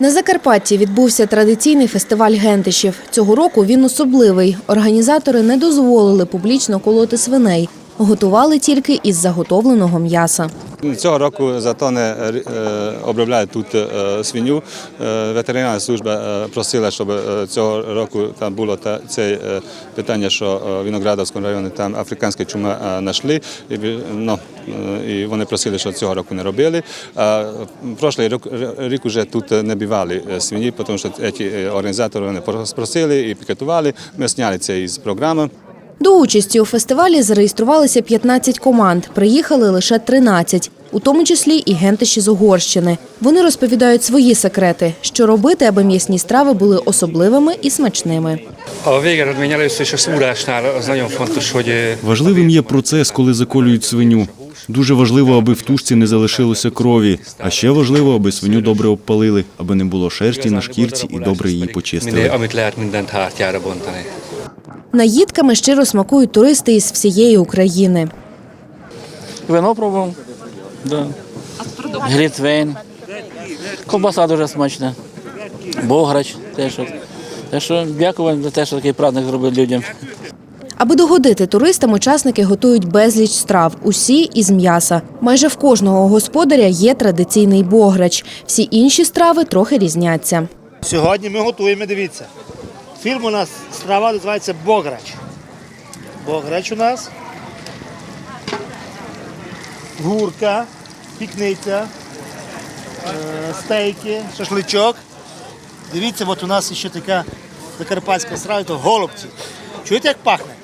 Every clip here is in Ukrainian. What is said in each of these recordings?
На Закарпатті відбувся традиційний фестиваль гентишів. Цього року він особливий. Організатори не дозволили публічно колоти свиней. Готували тільки із заготовленого м'яса. Цього року зато не е, обробляють тут е, свиню. Е, Ветеринарна служба просила, щоб цього року там було це питання, що в Виноградовському районі там африканська чума знайшли. Ну, і вони просили, що цього року не робили. А прошлий рік, рік вже тут не бивали е, свині, тому що ці організатори вони просили і пікетували. Ми зняли це із програми. До участі у фестивалі зареєструвалися 15 команд. Приїхали лише 13, у тому числі і гентиші з Угорщини. Вони розповідають свої секрети, що робити, аби м'ясні страви були особливими і смачними. Важливим є процес, коли заколюють свиню. Дуже важливо, аби в тушці не залишилося крові. А ще важливо, аби свиню добре обпалили, аби не було шерсті на шкірці і добре її почистили. Наїдками щиро смакують туристи із всієї України. Вино пробував. Да. Глітвейн. Ковбаса дуже смачна. Бограч теж. Так що дякую за те, що такий праздник зробив людям. Аби догодити туристам, учасники готують безліч страв, усі із м'яса. Майже в кожного господаря є традиційний бограч. Всі інші страви трохи різняться. Сьогодні ми готуємо, дивіться. Фільм у нас страва називається Бограч. Бограч у нас. Гурка, пікниця, е, стейки, шашличок. Дивіться, от у нас ще така закарпатська страва, то голубці. Чуєте, як пахне?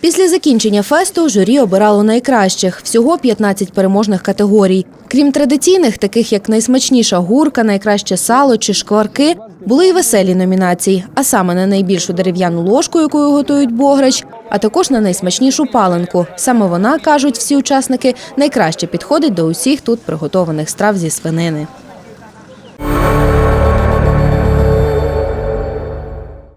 Після закінчення фесту журі обирало найкращих всього 15 переможних категорій. Крім традиційних, таких як найсмачніша гурка, найкраще сало чи шкварки, були й веселі номінації, а саме на найбільшу дерев'яну ложку, якою готують бограч, а також на найсмачнішу паленку. Саме вона кажуть всі учасники найкраще підходить до усіх тут приготованих страв зі свинини.